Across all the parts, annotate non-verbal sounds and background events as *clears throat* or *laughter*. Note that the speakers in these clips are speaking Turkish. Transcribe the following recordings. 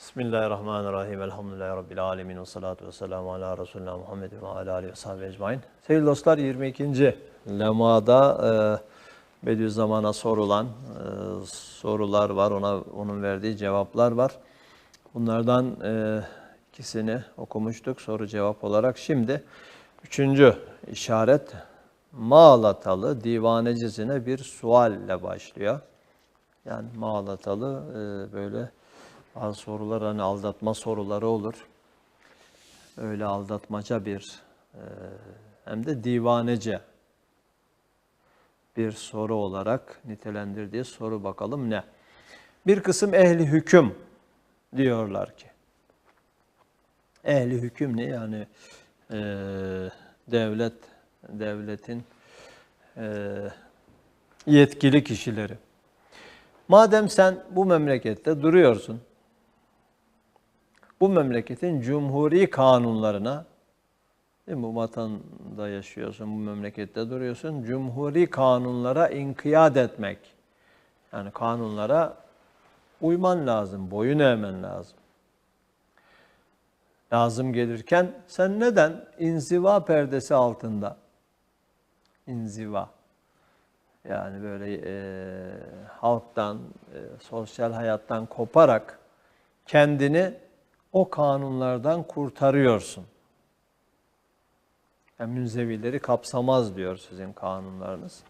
Bismillahirrahmanirrahim. Elhamdülillahi Rabbil alemin. Ve salatu ve selamu ala Resulina Muhammed ve ala aleyhi ve sahibi ecmain. Sevgili dostlar 22. lemada e, Bediüzzaman'a sorulan e, sorular var. Ona onun verdiği cevaplar var. Bunlardan e, ikisini okumuştuk soru cevap olarak. Şimdi üçüncü işaret Mağlatalı divanecizine bir sualle başlıyor. Yani Mağlatalı e, böyle bazı sorular hani aldatma soruları olur. Öyle aldatmaca bir e, hem de divanece bir soru olarak nitelendirdiği soru bakalım ne? Bir kısım ehli hüküm diyorlar ki. Ehli hüküm ne? Yani e, devlet, devletin e, yetkili kişileri. Madem sen bu memlekette duruyorsun, bu memleketin cumhuri kanunlarına, değil mi? bu vatanda yaşıyorsun, bu memlekette duruyorsun, cumhuri kanunlara inkiyat etmek. Yani kanunlara uyman lazım, boyun eğmen lazım. Lazım gelirken sen neden inziva perdesi altında, inziva, yani böyle e, halktan, e, sosyal hayattan koparak kendini o kanunlardan kurtarıyorsun. Yani münzevileri kapsamaz diyor sizin kanunlarınız.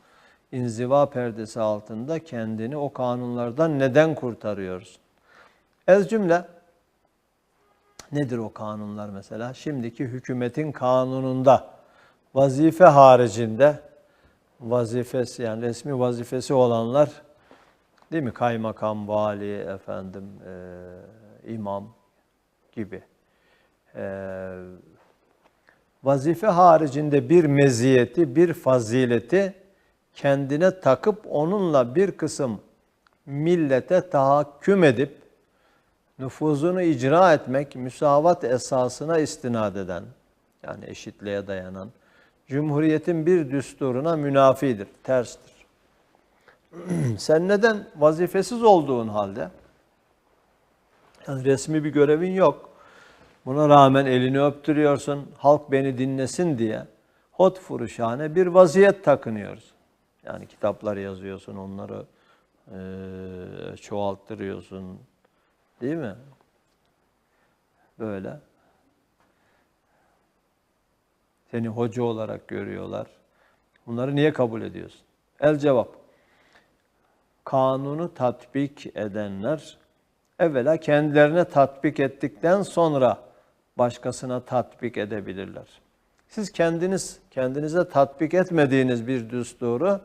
İnziva perdesi altında kendini o kanunlardan neden kurtarıyorsun? Ez cümle nedir o kanunlar mesela? Şimdiki hükümetin kanununda vazife haricinde vazifesi yani resmi vazifesi olanlar değil mi? Kaymakam, vali, efendim, e, imam gibi. E, vazife haricinde bir meziyeti, bir fazileti kendine takıp onunla bir kısım millete tahakküm edip nüfuzunu icra etmek, müsavat esasına istinad eden, yani eşitliğe dayanan, Cumhuriyetin bir düsturuna münafidir, terstir. *clears throat* Sen neden vazifesiz olduğun halde, yani resmi bir görevin yok, buna rağmen elini öptürüyorsun, halk beni dinlesin diye hot furuşane bir vaziyet takınıyorsun. Yani kitaplar yazıyorsun, onları e, çoğalttırıyorsun, değil mi? Böyle. Seni hoca olarak görüyorlar. Bunları niye kabul ediyorsun? El cevap. Kanunu tatbik edenler evvela kendilerine tatbik ettikten sonra başkasına tatbik edebilirler. Siz kendiniz kendinize tatbik etmediğiniz bir düsturu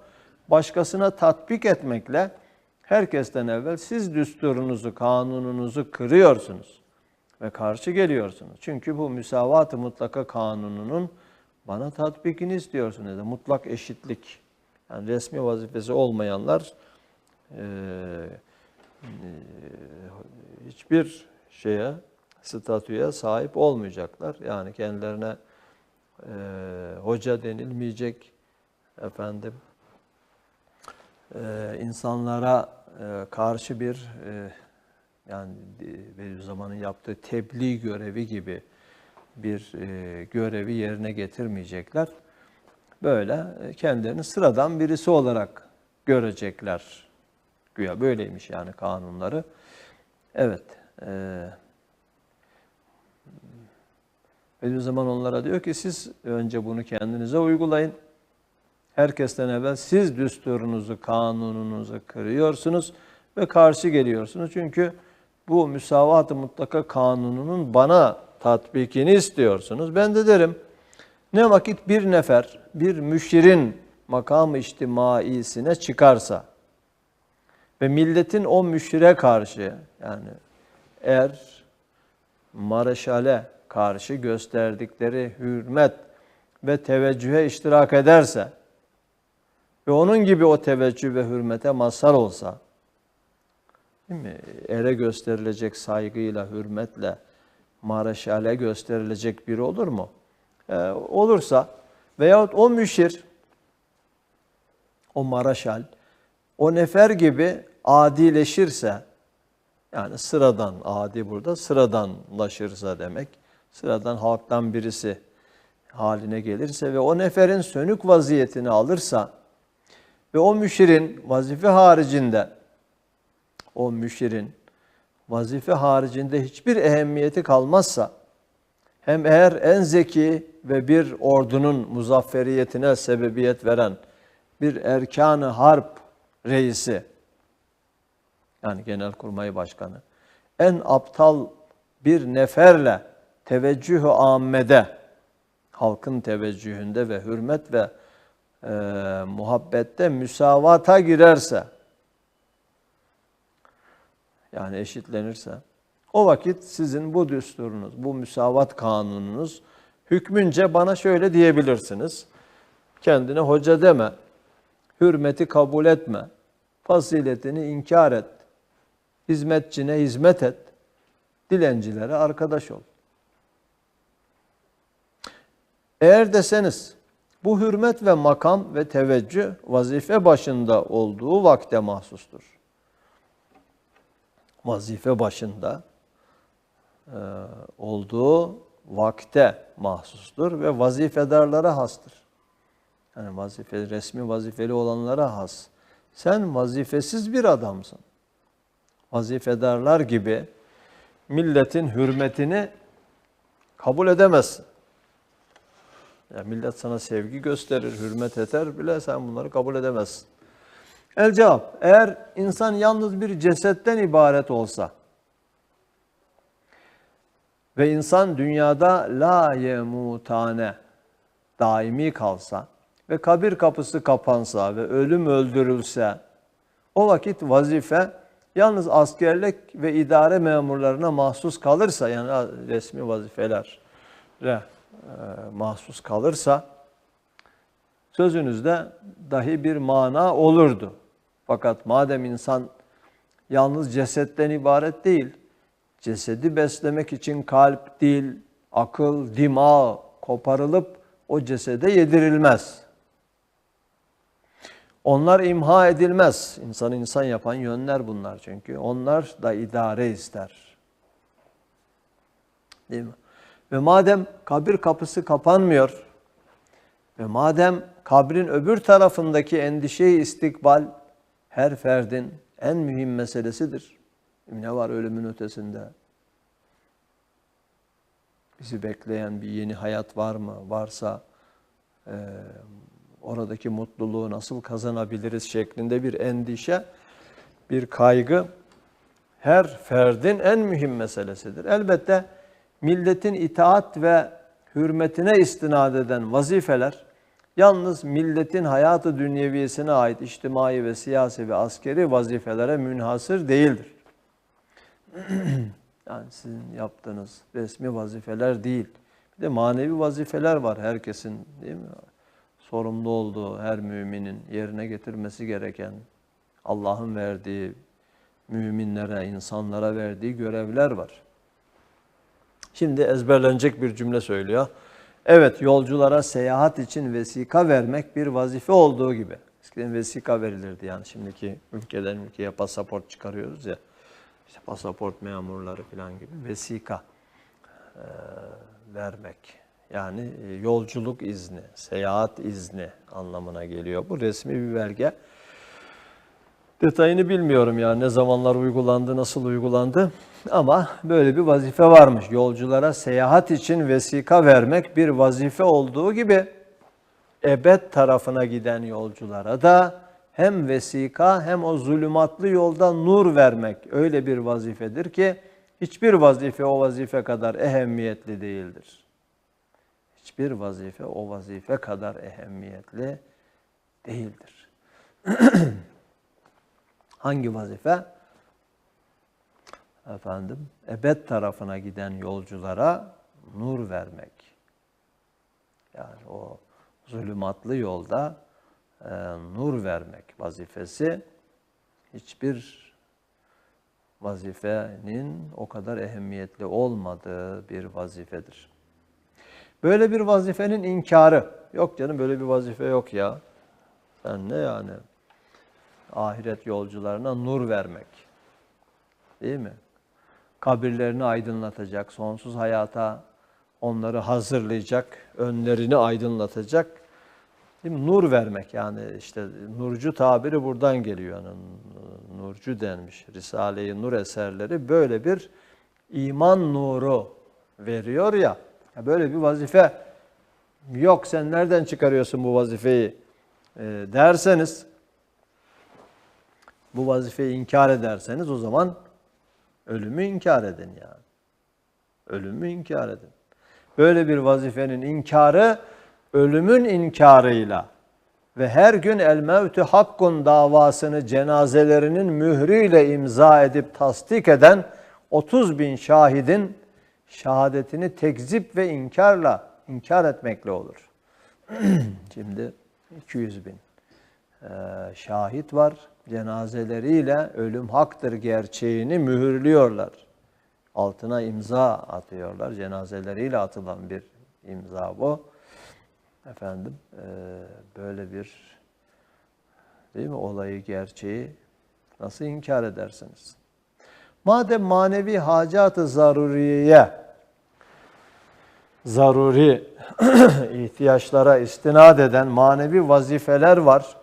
başkasına tatbik etmekle herkesten evvel siz düsturunuzu, kanununuzu kırıyorsunuz ve karşı geliyorsunuz. Çünkü bu müsavat-ı mutlaka kanununun bana tatbikini istiyorsun dedi. Mutlak eşitlik. Yani resmi vazifesi olmayanlar e, hiçbir şeye, statüye sahip olmayacaklar. Yani kendilerine e, hoca denilmeyecek, efendim, e, insanlara e, karşı bir e, yani Bediüzzaman'ın yaptığı tebliğ görevi gibi bir e, görevi yerine getirmeyecekler. Böyle e, kendilerini sıradan birisi olarak görecekler. Güya böyleymiş yani kanunları. Evet. E, Bediüzzaman onlara diyor ki siz önce bunu kendinize uygulayın. Herkesten evvel siz düsturunuzu, kanununuzu kırıyorsunuz ve karşı geliyorsunuz. Çünkü bu müsavat-ı mutlaka kanununun bana tatbikini istiyorsunuz. Ben de derim ne vakit bir nefer bir müşirin makam içtimaisine çıkarsa ve milletin o müşire karşı yani eğer mareşale karşı gösterdikleri hürmet ve teveccühe iştirak ederse ve onun gibi o teveccüh ve hürmete mazhar olsa değil mi? Ere gösterilecek saygıyla, hürmetle mareşale gösterilecek biri olur mu? Ee, olursa veyahut o müşir, o maraşal, o nefer gibi adileşirse, Yani sıradan, adi burada sıradanlaşırsa demek. Sıradan halktan birisi haline gelirse ve o neferin sönük vaziyetini alırsa ve o müşirin vazife haricinde o müşirin vazife haricinde hiçbir ehemmiyeti kalmazsa hem eğer en zeki ve bir ordunun muzafferiyetine sebebiyet veren bir erkanı harp reisi. Yani genelkurmay başkanı. En aptal bir neferle teveccühü ammede halkın teveccühünde ve hürmet ve e, muhabbette müsavata girerse yani eşitlenirse o vakit sizin bu düsturunuz, bu müsavat kanununuz hükmünce bana şöyle diyebilirsiniz. Kendine hoca deme, hürmeti kabul etme, faziletini inkar et, hizmetçine hizmet et, dilencilere arkadaş ol. Eğer deseniz bu hürmet ve makam ve teveccüh vazife başında olduğu vakte mahsustur. Vazife başında e, olduğu vakte mahsustur ve vazifedarlara hastır. Yani vazife, resmi vazifeli olanlara has. Sen vazifesiz bir adamsın. Vazifedarlar gibi milletin hürmetini kabul edemezsin. Ya millet sana sevgi gösterir, hürmet eder bile sen bunları kabul edemezsin. El cevap, eğer insan yalnız bir cesetten ibaret olsa ve insan dünyada la yemutane daimi kalsa ve kabir kapısı kapansa ve ölüm öldürülse o vakit vazife yalnız askerlik ve idare memurlarına mahsus kalırsa yani resmi vazifelere e, mahsus kalırsa sözünüzde dahi bir mana olurdu. Fakat madem insan yalnız cesetten ibaret değil, cesedi beslemek için kalp, dil, akıl, dima koparılıp o cesede yedirilmez. Onlar imha edilmez. İnsan insan yapan yönler bunlar çünkü. Onlar da idare ister. Değil mi? Ve madem kabir kapısı kapanmıyor ve madem kabrin öbür tarafındaki endişeyi istikbal her ferdin en mühim meselesidir. Ne var ölümün ötesinde? Bizi bekleyen bir yeni hayat var mı? Varsa e, oradaki mutluluğu nasıl kazanabiliriz şeklinde bir endişe, bir kaygı her ferdin en mühim meselesidir. Elbette milletin itaat ve hürmetine istinad eden vazifeler yalnız milletin hayatı dünyeviyesine ait içtimai ve siyasi ve askeri vazifelere münhasır değildir. *clears throat* yani sizin yaptığınız resmi vazifeler değil. Bir de manevi vazifeler var herkesin değil mi? Sorumlu olduğu her müminin yerine getirmesi gereken Allah'ın verdiği müminlere, insanlara verdiği görevler var. Şimdi ezberlenecek bir cümle söylüyor. Evet yolculara seyahat için vesika vermek bir vazife olduğu gibi. Eskiden vesika verilirdi yani şimdiki ülkeden ülkeye pasaport çıkarıyoruz ya. İşte pasaport memurları falan gibi vesika e, vermek. Yani e, yolculuk izni, seyahat izni anlamına geliyor. Bu resmi bir belge. Detayını bilmiyorum yani ne zamanlar uygulandı, nasıl uygulandı. Ama böyle bir vazife varmış. Yolculara seyahat için vesika vermek bir vazife olduğu gibi ebed tarafına giden yolculara da hem vesika hem o zulümatlı yolda nur vermek öyle bir vazifedir ki hiçbir vazife o vazife kadar ehemmiyetli değildir. Hiçbir vazife o vazife kadar ehemmiyetli değildir. *clears throat* Hangi vazife? Efendim, ebed tarafına giden yolculara nur vermek. Yani o zulümatlı yolda e, nur vermek vazifesi hiçbir vazifenin o kadar ehemmiyetli olmadığı bir vazifedir. Böyle bir vazifenin inkarı. Yok canım böyle bir vazife yok ya. Sen ne yani? ahiret yolcularına nur vermek. Değil mi? kabirlerini aydınlatacak, sonsuz hayata onları hazırlayacak, önlerini aydınlatacak. Değil mi? Nur vermek yani işte nurcu tabiri buradan geliyor. Yani nurcu denmiş. Risale-i Nur eserleri böyle bir iman nuru veriyor ya. Ya böyle bir vazife yok sen nereden çıkarıyorsun bu vazifeyi e, derseniz bu vazifeyi inkar ederseniz o zaman ölümü inkar edin yani. Ölümü inkar edin. Böyle bir vazifenin inkarı ölümün inkarıyla ve her gün el mevtü hakkun davasını cenazelerinin mührüyle imza edip tasdik eden 30 bin şahidin şehadetini tekzip ve inkarla inkar etmekle olur. *clears throat* Şimdi 200 bin e, şahit var. Cenazeleriyle ölüm haktır gerçeğini mühürlüyorlar. Altına imza atıyorlar. Cenazeleriyle atılan bir imza bu. Efendim e, böyle bir değil mi olayı gerçeği nasıl inkar edersiniz? Madem manevi hacat-ı zaruriyeye zaruri *clears throat* ihtiyaçlara istinad eden manevi vazifeler var.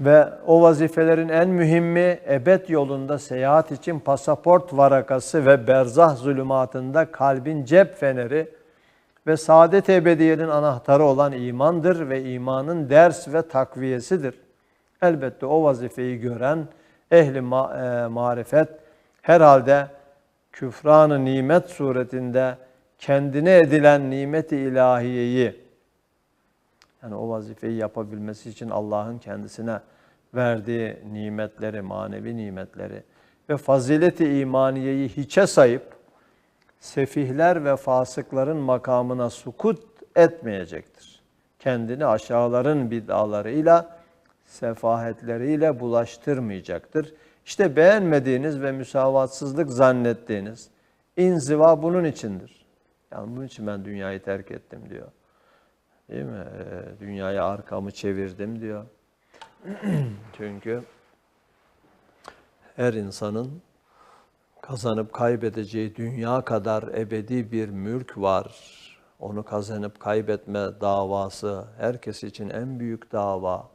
Ve o vazifelerin en mühimi ebed yolunda seyahat için pasaport varakası ve berzah zulümatında kalbin cep feneri ve saadet ebediyenin anahtarı olan imandır ve imanın ders ve takviyesidir. Elbette o vazifeyi gören ehli ma e, marifet herhalde küfranı nimet suretinde kendine edilen nimeti ilahiyeyi yani o vazifeyi yapabilmesi için Allah'ın kendisine verdiği nimetleri, manevi nimetleri ve fazileti imaniyeyi hiçe sayıp sefihler ve fasıkların makamına sukut etmeyecektir. Kendini aşağıların bid'alarıyla, sefahetleriyle bulaştırmayacaktır. İşte beğenmediğiniz ve müsavatsızlık zannettiğiniz inziva bunun içindir. Yani bunun için ben dünyayı terk ettim diyor. Değil mi? Ee, dünyaya arkamı çevirdim diyor. *clears throat* Çünkü her insanın kazanıp kaybedeceği dünya kadar ebedi bir mülk var. Onu kazanıp kaybetme davası herkes için en büyük dava.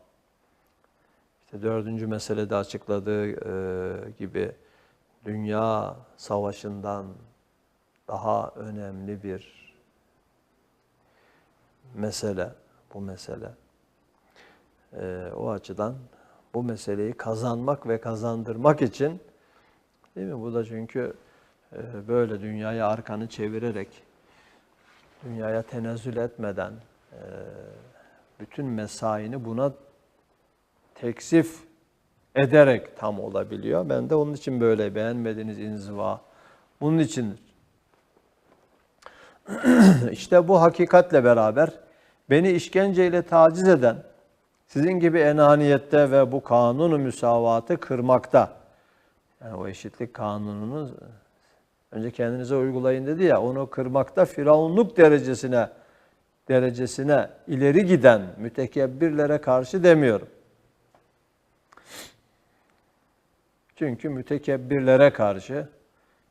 Dördüncü meselede açıkladığı e, gibi dünya savaşından daha önemli bir mesele bu mesele. E, o açıdan bu meseleyi kazanmak ve kazandırmak için değil mi? Bu da çünkü e, böyle dünyaya arkanı çevirerek dünyaya tenezzül etmeden e, bütün mesaini buna teksif ederek tam olabiliyor. Ben de onun için böyle beğenmediğiniz inziva bunun içindir. *clears throat* işte bu hakikatle beraber beni işkenceyle taciz eden, sizin gibi enaniyette ve bu kanunu müsavatı kırmakta, yani o eşitlik kanununu önce kendinize uygulayın dedi ya, onu kırmakta firavunluk derecesine derecesine ileri giden mütekebbirlere karşı demiyorum. Çünkü mütekebbirlere karşı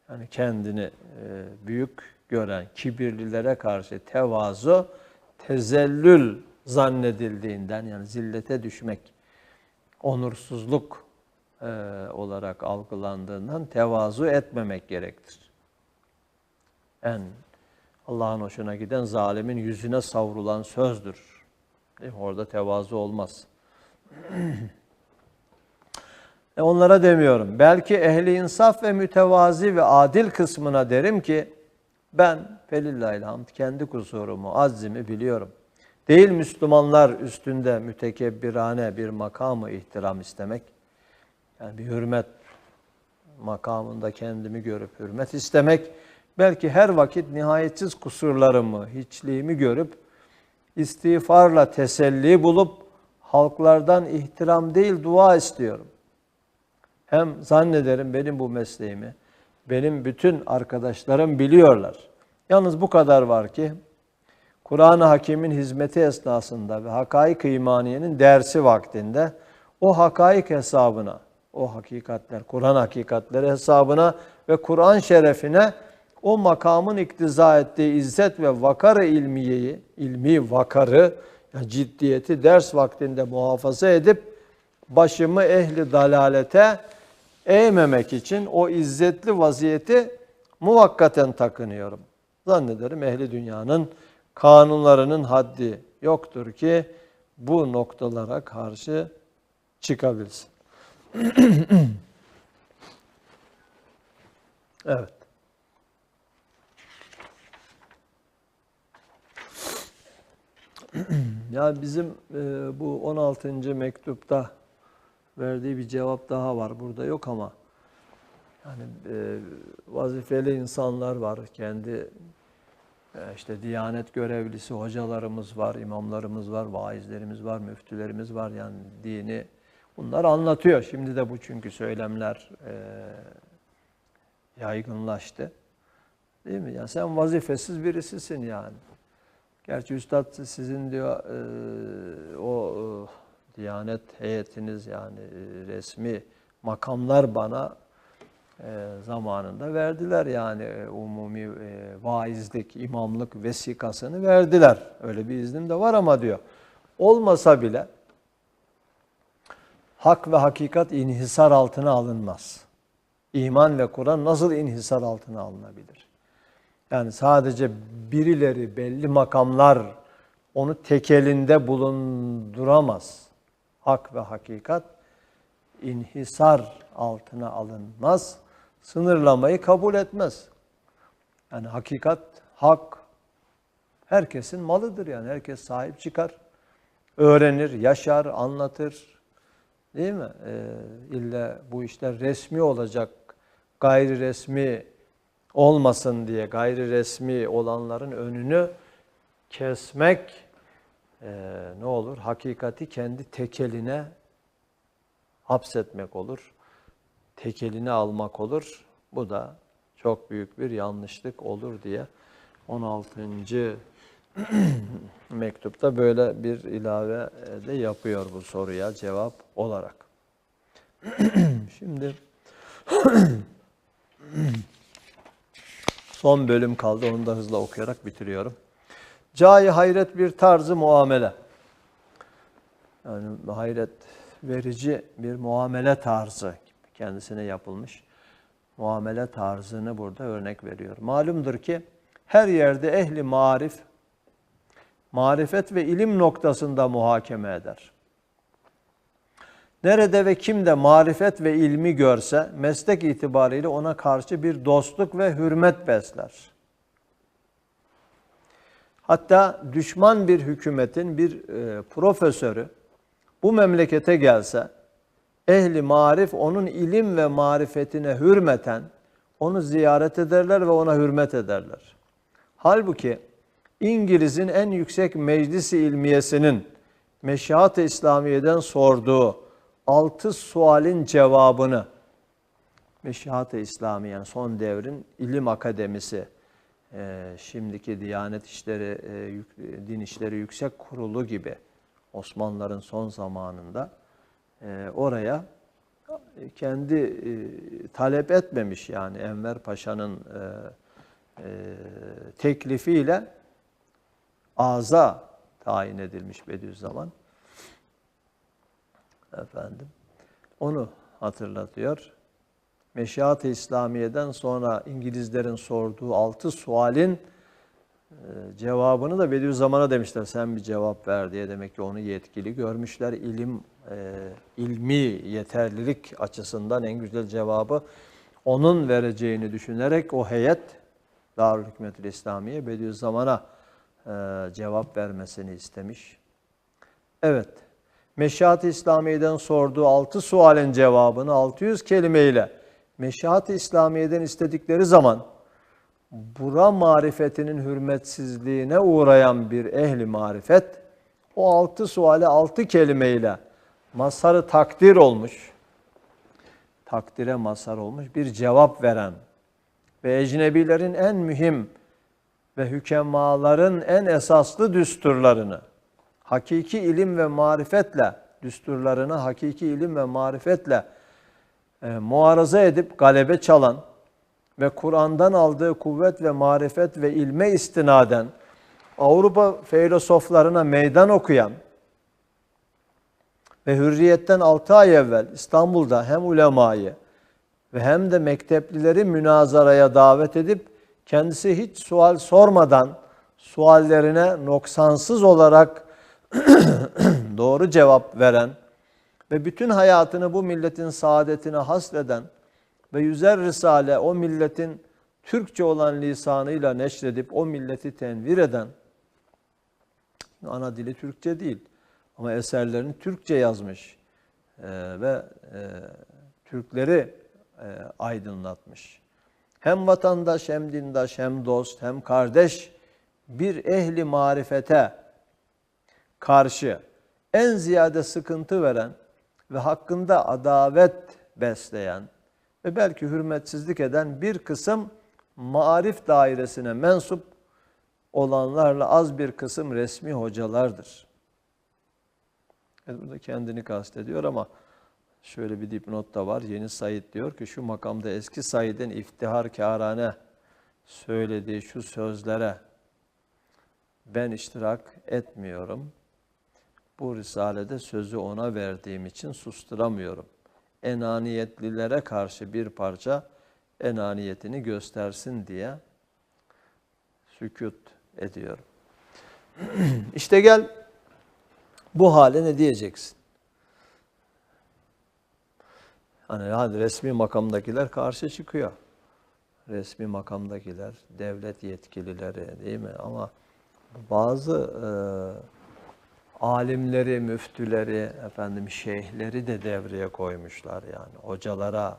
yani kendini e, büyük gören kibirlilere karşı tevazu tezellül zannedildiğinden yani zillete düşmek, onursuzluk e, olarak algılandığından tevazu etmemek gerektir. En Allah'ın hoşuna giden zalimin yüzüne savrulan sözdür. Orada tevazu olmaz. *clears throat* e onlara demiyorum. Belki ehli insaf ve mütevazi ve adil kısmına derim ki ben felillahilhamd kendi kusurumu, aczimi biliyorum. Değil Müslümanlar üstünde mütekebbirane bir makamı ihtiram istemek. Yani bir hürmet makamında kendimi görüp hürmet istemek. Belki her vakit nihayetsiz kusurlarımı, hiçliğimi görüp istiğfarla teselli bulup halklardan ihtiram değil dua istiyorum. Hem zannederim benim bu mesleğimi, benim bütün arkadaşlarım biliyorlar. Yalnız bu kadar var ki Kur'an-ı Hakim'in hizmeti esnasında ve hakaik imaniyenin dersi vaktinde o hakaik hesabına, o hakikatler, Kur'an hakikatleri hesabına ve Kur'an şerefine o makamın iktiza ettiği izzet ve vakarı ilmiyeyi, ilmi vakarı, yani ciddiyeti ders vaktinde muhafaza edip başımı ehli dalalete eğmemek için o izzetli vaziyeti muvakkaten takınıyorum. Zannederim ehli dünyanın kanunlarının haddi yoktur ki bu noktalara karşı çıkabilsin. *clears throat* evet. *clears throat* ya bizim e, bu 16. mektupta verdiği bir cevap daha var. Burada yok ama yani e, vazifeli insanlar var. Kendi e, işte Diyanet görevlisi hocalarımız var, imamlarımız var, vaizlerimiz var, müftülerimiz var. Yani dini bunlar anlatıyor. Şimdi de bu çünkü söylemler e, yaygınlaştı. Değil mi? Yani sen vazifesiz birisisin yani. Gerçi üstad sizin diyor e, o e, Diyanet heyetiniz yani e, resmi makamlar bana e, zamanında verdiler yani e, umumi vaizlik, imamlık vesikasını verdiler. Öyle bir iznim de var ama diyor. Olmasa bile hak ve hakikat inhisar altına alınmaz. İman ve Kur'an nasıl inhisar altına alınabilir? Yani sadece birileri, belli makamlar onu tekelinde bulunduramaz. Hak ve hakikat inhisar altına alınmaz. Sınırlamayı kabul etmez. Yani hakikat, hak herkesin malıdır yani. Herkes sahip çıkar. Öğrenir, yaşar, anlatır. Değil mi? Ee, illa bu işler resmi olacak, gayri resmi olmasın diye gayri resmi olanların önünü kesmek e, ne olur? Hakikati kendi tekeline hapsetmek olur. Tekeline almak olur. Bu da çok büyük bir yanlışlık olur diye 16. *clears throat* mektupta böyle bir ilave de yapıyor bu soruya cevap olarak. *clears throat* Şimdi *clears throat* son bölüm kaldı. Onu da hızla okuyarak bitiriyorum. Cai hayret bir tarzı muamele. Yani hayret verici bir muamele tarzı kendisine yapılmış. Muamele tarzını burada örnek veriyor. Malumdur ki her yerde ehli marif, marifet ve ilim noktasında muhakeme eder. Nerede ve kimde marifet ve ilmi görse meslek itibariyle ona karşı bir dostluk ve hürmet besler. Hatta düşman bir hükümetin bir e, profesörü bu memlekete gelse ehli marif onun ilim ve marifetine hürmeten onu ziyaret ederler ve ona hürmet ederler. Halbuki İngiliz'in en yüksek meclisi ilmiyesinin Meşihat-ı İslamiye'den sorduğu altı sualin cevabını Meşihat-ı İslami yani son devrin ilim akademisi e, şimdiki Diyanet İşleri e, Din İşleri Yüksek Kurulu gibi Osmanlıların son zamanında e, oraya kendi e, talep etmemiş yani Enver Paşa'nın e, e, teklifiyle aza tayin edilmiş Bediüzzaman. Efendim. Onu hatırlatıyor. Meşihat-ı İslamiye'den sonra İngilizlerin sorduğu altı sualin e, cevabını da Bediüzzaman'a demişler. Sen bir cevap ver diye demek ki onu yetkili görmüşler. İlim, e, ilmi yeterlilik açısından en güzel cevabı onun vereceğini düşünerek o heyet Darül Hikmetül İslamiye Bediüzzaman'a e, cevap vermesini istemiş. Evet, Meşihat-ı İslamiye'den sorduğu altı sualin cevabını 600 kelimeyle Meşihat-ı İslamiye'den istedikleri zaman bura marifetinin hürmetsizliğine uğrayan bir ehli marifet o altı suale altı kelimeyle masarı takdir olmuş, takdire masar olmuş bir cevap veren ve ecnebilerin en mühim ve hükemaların en esaslı düsturlarını hakiki ilim ve marifetle düsturlarını hakiki ilim ve marifetle e, muaraza edip galebe çalan ve Kur'an'dan aldığı kuvvet ve marifet ve ilme istinaden Avrupa filozoflarına meydan okuyan ve hürriyetten 6 ay evvel İstanbul'da hem ulemayı ve hem de mekteplileri münazaraya davet edip kendisi hiç sual sormadan suallerine noksansız olarak *clears throat* doğru cevap veren ve bütün hayatını bu milletin saadetine hasreden ve yüzer risale o milletin Türkçe olan lisanıyla neşredip o milleti tenvir eden ana dili Türkçe değil ama eserlerini Türkçe yazmış e, ve e, Türkleri e, aydınlatmış. Hem vatandaş hem dindaş hem dost hem kardeş bir ehli marifete karşı en ziyade sıkıntı veren ve hakkında adavet besleyen ve belki hürmetsizlik eden bir kısım marif dairesine mensup olanlarla az bir kısım resmi hocalardır. Evet, burada kendini kastediyor ama şöyle bir dipnot da var. Yeni Said diyor ki şu makamda eski Said'in iftiharkârane söylediği şu sözlere ben iştirak etmiyorum. Bu risalede sözü ona verdiğim için susturamıyorum. Enaniyetlilere karşı bir parça enaniyetini göstersin diye sükut ediyorum. *clears throat* işte gel bu hale ne diyeceksin? Hani hadi resmi makamdakiler karşı çıkıyor. Resmi makamdakiler, devlet yetkilileri değil mi? Ama bazı e, alimleri, müftüleri, efendim şeyhleri de devreye koymuşlar yani. Hocalara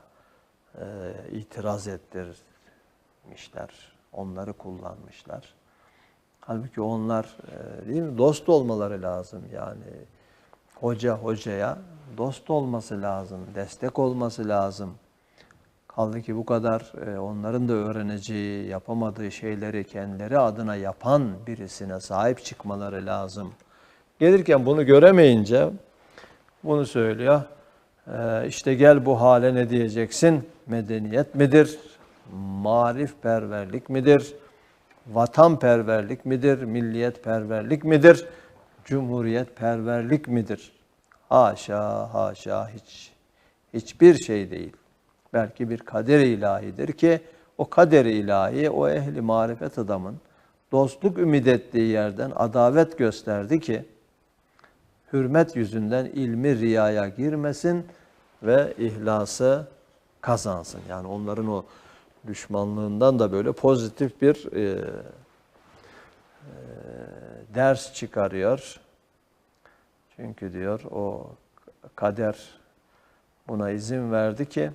e, itiraz ettirmişler. Onları kullanmışlar. Halbuki onlar e, değil mi? Dost olmaları lazım yani. Hoca hocaya dost olması lazım, destek olması lazım. Kaldı ki bu kadar e, onların da öğreneceği, yapamadığı şeyleri kendileri adına yapan birisine sahip çıkmaları lazım. Gelirken bunu göremeyince bunu söylüyor. E, işte gel bu hale ne diyeceksin? Medeniyet midir? Marifperverlik midir? Vatanperverlik midir? Milliyetperverlik midir? Cumhuriyetperverlik midir? Haşa, haşa hiç hiçbir şey değil. Belki bir kader ilahidir ki o kader ilahi o ehli marifet adamın dostluk ümit ettiği yerden adavet gösterdi ki hürmet yüzünden ilmi riyaya girmesin ve ihlası kazansın. Yani onların o düşmanlığından da böyle pozitif bir e, e, ders çıkarıyor. Çünkü diyor o kader buna izin verdi ki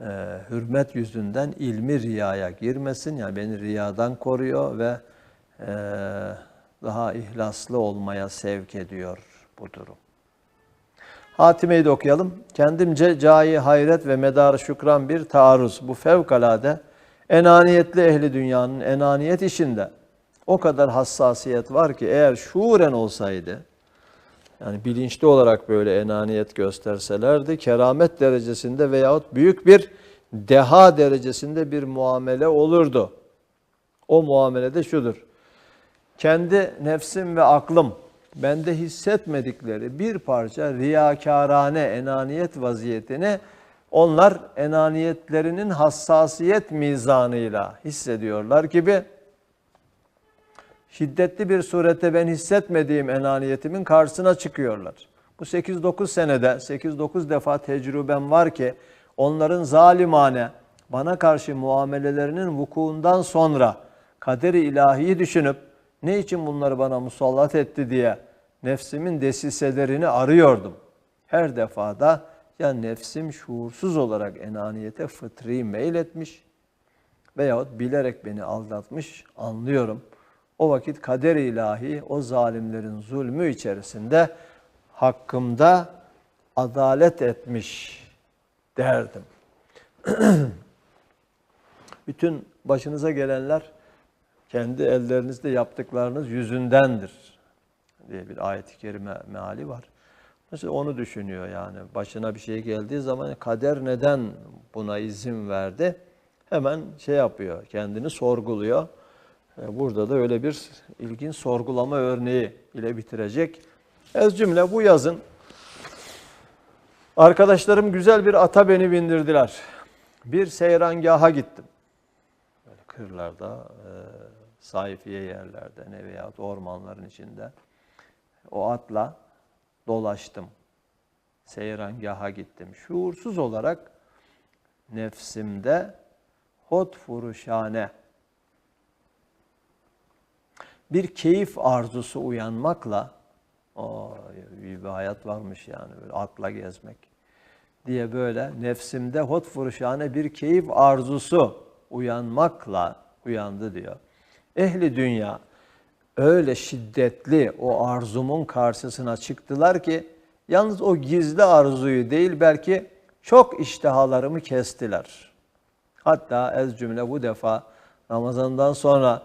e, hürmet yüzünden ilmi riyaya girmesin. Yani beni riyadan koruyor ve e, daha ihlaslı olmaya sevk ediyor bu durum. Hatime'yi de okuyalım. Kendimce cahi hayret ve medar şükran bir taarruz. Bu fevkalade enaniyetli ehli dünyanın enaniyet işinde o kadar hassasiyet var ki eğer şuuren olsaydı, yani bilinçli olarak böyle enaniyet gösterselerdi, keramet derecesinde veyahut büyük bir deha derecesinde bir muamele olurdu. O muamele de şudur. Kendi nefsim ve aklım bende hissetmedikleri bir parça riyakarane enaniyet vaziyetini onlar enaniyetlerinin hassasiyet mizanıyla hissediyorlar gibi şiddetli bir surette ben hissetmediğim enaniyetimin karşısına çıkıyorlar. Bu 8-9 senede 8-9 defa tecrübem var ki onların zalimane bana karşı muamelelerinin vukuundan sonra kaderi ilahiyi düşünüp ne için bunları bana musallat etti diye nefsimin desiselerini arıyordum. Her defada ya nefsim şuursuz olarak enaniyete fıtri meyletmiş veyahut bilerek beni aldatmış anlıyorum.'' O vakit kader ilahi o zalimlerin zulmü içerisinde hakkımda adalet etmiş derdim. *clears throat* Bütün başınıza gelenler kendi ellerinizde yaptıklarınız yüzündendir diye bir ayet-i kerime meali var. Mesela onu düşünüyor yani. Başına bir şey geldiği zaman kader neden buna izin verdi? Hemen şey yapıyor, kendini sorguluyor. E, Burada da öyle bir ilginç sorgulama örneği ile bitirecek. Ez cümle bu yazın arkadaşlarım güzel bir ata beni bindirdiler. Bir seyrangaha gittim. Böyle kırlarda, e, sayfiye yerlerde ne veya ormanların içinde. O atla dolaştım. Seyrangaha gittim. Şuursuz olarak nefsimde hot furuşane bir keyif arzusu uyanmakla o bir hayat varmış yani böyle atla gezmek diye böyle nefsimde hot furuşane bir keyif arzusu uyanmakla uyandı diyor. Ehli dünya öyle şiddetli o arzumun karşısına çıktılar ki yalnız o gizli arzuyu değil belki çok iştihalarımı kestiler. Hatta ez cümle bu defa Ramazan'dan sonra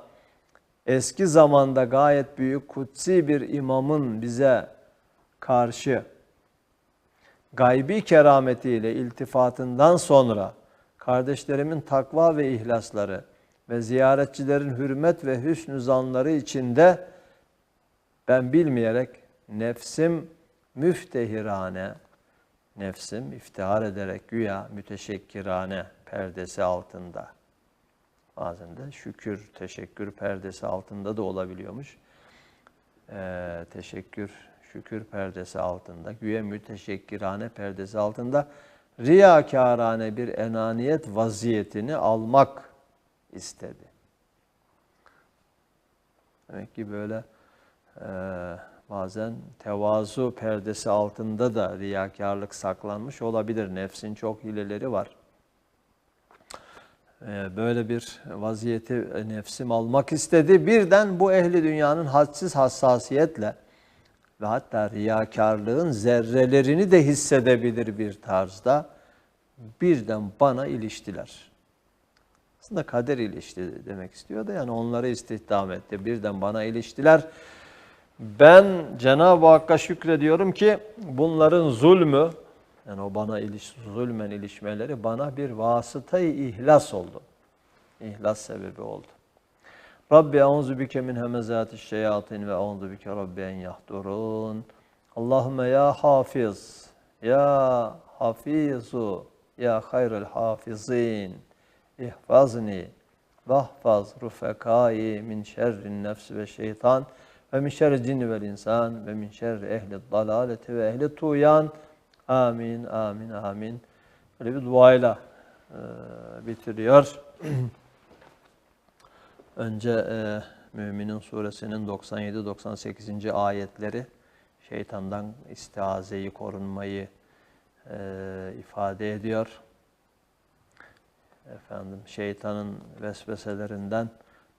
eski zamanda gayet büyük kutsi bir imamın bize karşı gaybi kerametiyle iltifatından sonra kardeşlerimin takva ve ihlasları ve ziyaretçilerin hürmet ve hüsnü zanları içinde ben bilmeyerek nefsim müftehirane, nefsim iftihar ederek güya müteşekkirane perdesi altında. Bazen de şükür, teşekkür perdesi altında da olabiliyormuş. Ee, teşekkür, şükür perdesi altında, güya müteşekkirane perdesi altında riyakarane bir enaniyet vaziyetini almak istedi. Demek ki böyle e, bazen tevazu perdesi altında da riyakarlık saklanmış olabilir. Nefsin çok hileleri var. E, böyle bir vaziyeti nefsim almak istedi. Birden bu ehli dünyanın hadsiz hassasiyetle ve hatta riyakarlığın zerrelerini de hissedebilir bir tarzda birden bana iliştiler. Aslında kader ilişti demek istiyor da yani onları istihdam etti. Birden bana iliştiler. Ben Cenab-ı Hakk'a şükrediyorum ki bunların zulmü, yani o bana iliş, zulmen ilişmeleri bana bir vasıtayı ihlas oldu. İhlas sebebi oldu. Rabbi euzu bike min hemezati şeyatin ve euzu bike rabbi en yahdurun. Allahümme ya hafiz, ya hafizu, ya hayrul hafizin. İhfazni vahfaz rufekai min şerrin nefsi ve şeytan ve min şerri cinni vel insan ve min şerri ehli dalaleti ve ehli tuyan. Amin, amin, amin. Böyle bir duayla e, bitiriyor. *clears throat* Önce e, Müminin suresinin 97-98. ayetleri şeytandan istiazeyi, korunmayı e, ifade ediyor. Efendim şeytanın vesveselerinden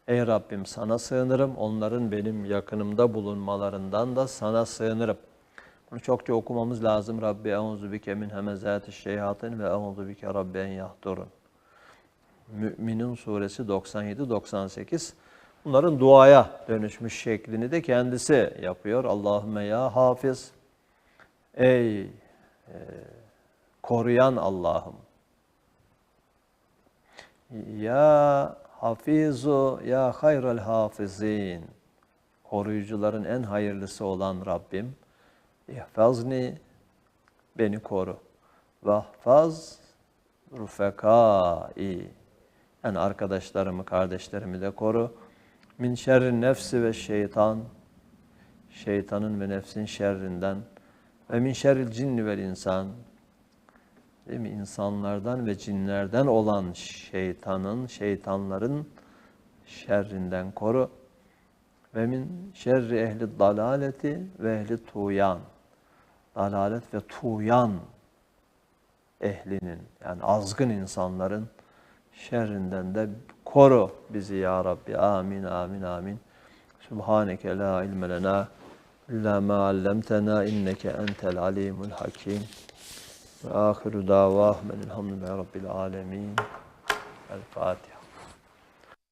Ey Rabbim sana sığınırım. Onların benim yakınımda bulunmalarından da sana sığınırım. Bunu çokça okumamız lazım. Rabbi euzu bike min hemezati şeyatin ve euzu bike rabbi en yahdurun. Mü'minin suresi 97-98. Bunların duaya dönüşmüş şeklini de kendisi yapıyor. Allahümme ya hafiz. Ey e, koruyan Allah'ım. Ya hafizu ya hayral hafizin. Koruyucuların en hayırlısı olan Rabbim. İhfazni beni koru. Vahfaz rufekai. Yani arkadaşlarımı, kardeşlerimi de koru. Min şerri nefsi ve şeytan. Şeytanın ve nefsin şerrinden. Ve min şerril cinni vel insan. Değil mi? İnsanlardan ve cinlerden olan şeytanın, şeytanların şerrinden koru. Ve min şerri ehli dalaleti ve ehli tuyan. Dalalet ve tuyan ehlinin yani azgın insanların şerrinden de koru bizi ya Rabbi. Amin, amin, amin. Subhaneke la ilme lena illa ma allamtena inneke entel alimul hakim. Ve ahiru davah menilhamdülillahi rabbil alemin. El Fatiha.